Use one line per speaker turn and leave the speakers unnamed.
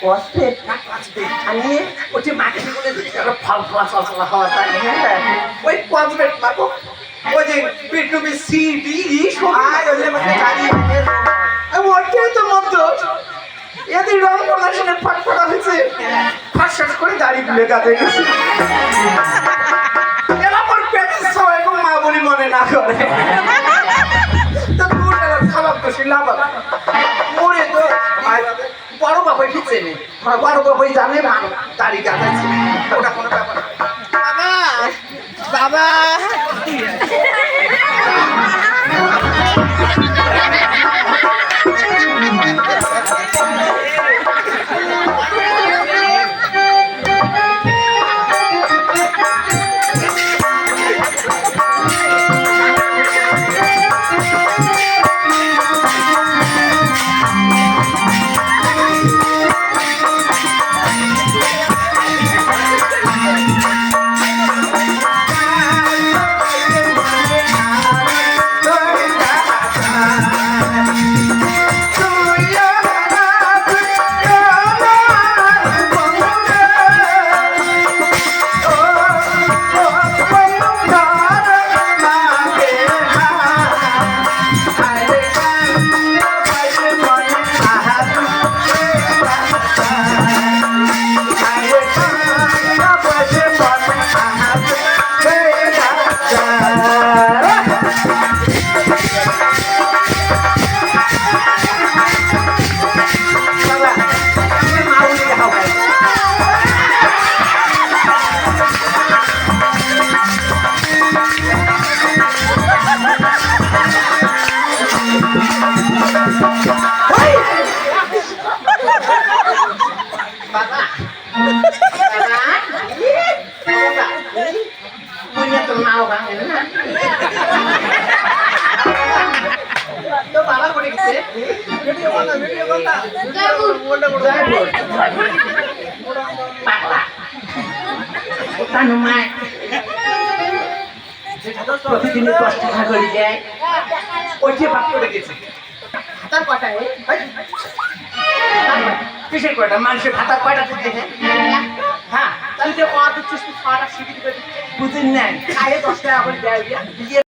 Phosphate আমি
ওই যে মাটি গুলো ফল ফল হওয়া হ্যাঁ ওই ফসফেট মাগো ওই যে ভিটামিন সি ডি ই সব
আর হলে মানে গাড়ি
ওটাই তো এদের রং পড়াশোনা ফটফটা হয়েছে। ফাঁস করে দাড়ি গুলে গাতে গেছে। এরা পেটের সবাই মা বলি মনে না করে। তো দূর খাবার তো সে লাভ বড় বাবাই ঠিক চেনে? বড় বাবাই জানে ভালো তারিখ আছে ওটা কোনো ব্যাপার বাবা
বাবা। বাবা
Punya tuh mau bang, enak. তো বাবা করে গেছে পাগলা ওটা নুমায় প্রতিদিনই দশ টাকা করে দেয় ওই যে বাপ করে গেছে
হাতার কটায়
কিসের কয়টা মানুষের খাতা কয়টা দিতে হ্যাঁ বুঝেন নাই
খাইয়ে দশ টাকা করে দেয়।